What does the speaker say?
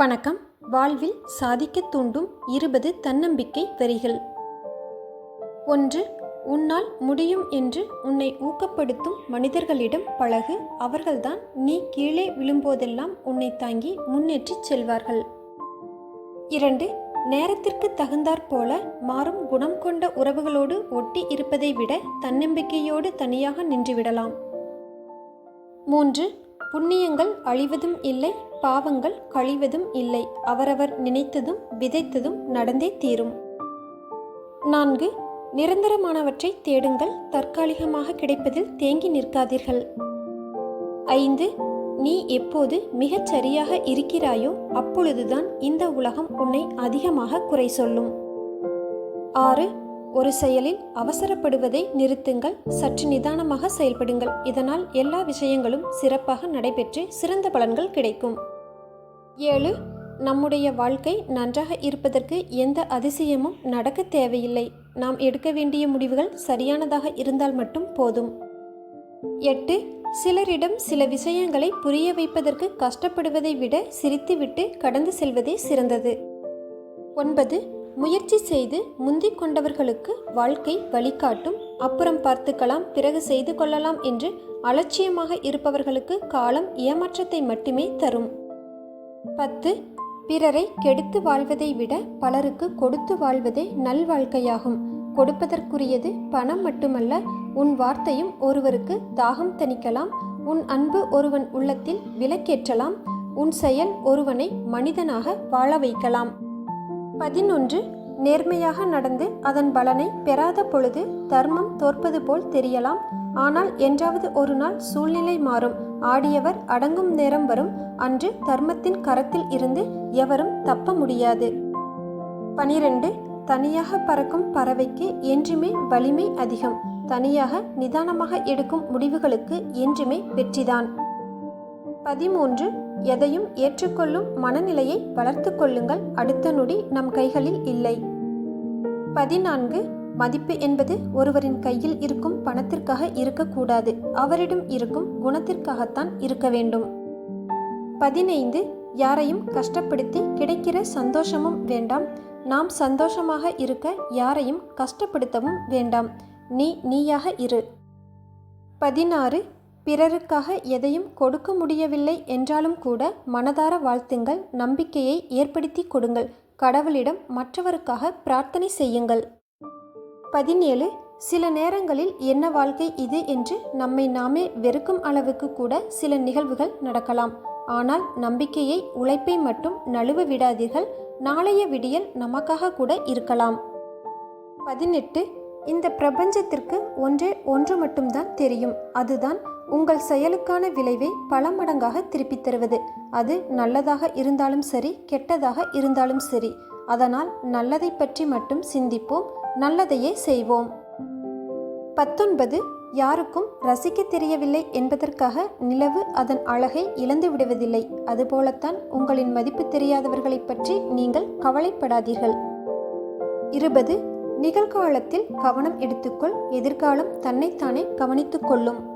வணக்கம். வாழ்வில் சாதிக்க தூண்டும் இருபது தன்னம்பிக்கை வரிகள். ஒன்று உன்னால் முடியும் என்று உன்னை ஊக்கப்படுத்தும் மனிதர்களிடம் பழகு. அவர்கள்தான் நீ கீழே விழும்போதெல்லாம் உன்னை தாங்கி முன்னேற்றிச் செல்வார்கள். இரண்டு நேரத்திற்கு தகுந்தாற் போல மாறும் குணம் கொண்ட உறவுகளோடு ஒட்டி இருப்பதை விட தன்னம்பிக்கையோடு தனியாக நின்றுவிடலாம். மூன்று புண்ணியங்கள் அழிவதும் இல்லை பாவங்கள் கழிவதும் இல்லை. அவரவர் நினைத்ததும் விதைத்ததும் நடந்தே தீரும். நான்கு நிரந்தரமானவற்றை தேடுங்கள். தற்காலிகமாக கிடைப்பதில் தேங்கி நிற்காதீர்கள். ஐந்து நீ எப்போது மிகச் சரியாக இருக்கிறாயோ அப்பொழுதுதான் இந்த உலகம் உன்னை அதிகமாக குறை சொல்லும். ஆறு ஒரு செயலில் அவசரப்படுவதை நிறுத்துங்கள். சற்று நிதானமாக செயல்படுங்கள். இதனால் எல்லா விஷயங்களும் சிறப்பாக நடைபெற்று சிறந்த பலன்கள் கிடைக்கும். ஏழு நம்முடைய வாழ்க்கை நன்றாக இருப்பதற்கு எந்த அதிசயமும் நடக்க தேவையில்லை. நாம் எடுக்க வேண்டிய முடிவுகள் சரியானதாக இருந்தால் மட்டும் போதும். எட்டு சிலரிடம் சில விஷயங்களை புரிய வைப்பதற்கு கஷ்டப்படுவதை விட சிரித்துவிட்டு கடந்து செல்வதே சிறந்தது. ஒன்பது முயற்சி செய்து முந்திக் கொண்டவர்களுக்கு வாழ்க்கை வழிகாட்டும். அப்புறம் பார்த்துக்கலாம் பிறகு செய்து கொள்ளலாம் என்று அலட்சியமாக இருப்பவர்களுக்கு காலம் ஏமாற்றத்தை மட்டுமே தரும். பத்து பிறரை கெடுத்து வாழ்வதை விட பலருக்கு கொடுத்து வாழ்வதே நல்வாழ்க்கையாகும் கொடுப்பதற்குரியது பணம் மட்டுமல்ல உன் வார்த்தையும் ஒருவருக்கு தாகம் தணிக்கலாம். உன் அன்பு ஒருவன் உள்ளத்தில் விலக்கேற்றலாம் உன் செயல் ஒருவனை மனிதனாக வாழ வைக்கலாம். பதினொன்று. நேர்மையாக நடந்து அதன் பலனை பெறாத பொழுது தர்மம் தோற்பது போல் தெரியலாம். ஆனால் என்றாவது ஒரு நாள் சூழ்நிலை மாறும். ஆடியவர் அடங்கும் நேரம் வரும். அன்று தர்மத்தின் கரத்தில் இருந்து எவரும் தப்ப முடியாது. பனிரெண்டு. தனியாக பறக்கும் பறவைக்கு என்றுமே வலிமை அதிகம். தனியாக நிதானமாக எடுக்கும் முடிவுகளுக்கு என்றுமே வெற்றிதான். பதிமூன்று எதையும் ஏற்றுக்கொள்ளும் மனநிலையை வளர்த்து கொள்ளுங்கள். அடுத்த நொடி நம் கைகளில் இல்லை. பதினான்கு மதிப்பு என்பது ஒருவரின் கையில் இருக்கும் பணத்திற்காக இருக்கக்கூடாது. அவரிடம் இருக்கும் குணத்திற்காகத்தான் இருக்க வேண்டும். பதினைந்து யாரையும் கஷ்டப்படுத்தி கிடைக்கிற சந்தோஷமும் வேண்டாம். நாம் சந்தோஷமாக இருக்க யாரையும் கஷ்டப்படுத்தவும் வேண்டாம். நீ நீயாக இரு. பதினாறு பிறருக்காக எதையும் கொடுக்க முடியவில்லை என்றாலும் கூட மனதார வாழ்த்துங்கள் நம்பிக்கையை ஏற்படுத்தி கொடுங்கள். கடவுளிடம் மற்றவருக்காக பிரார்த்தனை செய்யுங்கள். பதினேழு. சில நேரங்களில் என்ன வாழ்க்கை இது என்று நம்மை நாமே வெறுக்கும் அளவுக்கு கூட சில நிகழ்வுகள் நடக்கலாம். ஆனால் நம்பிக்கையை உழைப்பை மட்டும் நழுவ விடாதீர்கள். நாளைய விடியல் நமக்காக கூட இருக்கலாம். பதினெட்டு. இந்த பிரபஞ்சத்திற்கு ஒன்றே ஒன்று மட்டும்தான் தெரியும். அதுதான் உங்கள் செயலுக்கான விளைவை பல மடங்காக திருப்பித் தருவது. அது நல்லதாக இருந்தாலும் சரி கெட்டதாக இருந்தாலும் சரி. அதனால் நல்லதை பற்றி மட்டும் சிந்திப்போம் நல்லதையே செய்வோம். பத்தொன்பது. யாருக்கும் ரசிக்க தெரியவில்லை என்பதற்காக நிலவு அதன் அழகை இழந்து விடுவதில்லை. அதுபோலத்தான் உங்களின் மதிப்பு தெரியாதவர்களை பற்றி நீங்கள் கவலைப்படாதீர்கள். இருபது. நிகழ்காலத்தில் கவனம் எடுத்துக்கொள் எதிர்காலம் தன்னைத்தானே கவனித்துக் கொள்ளும்.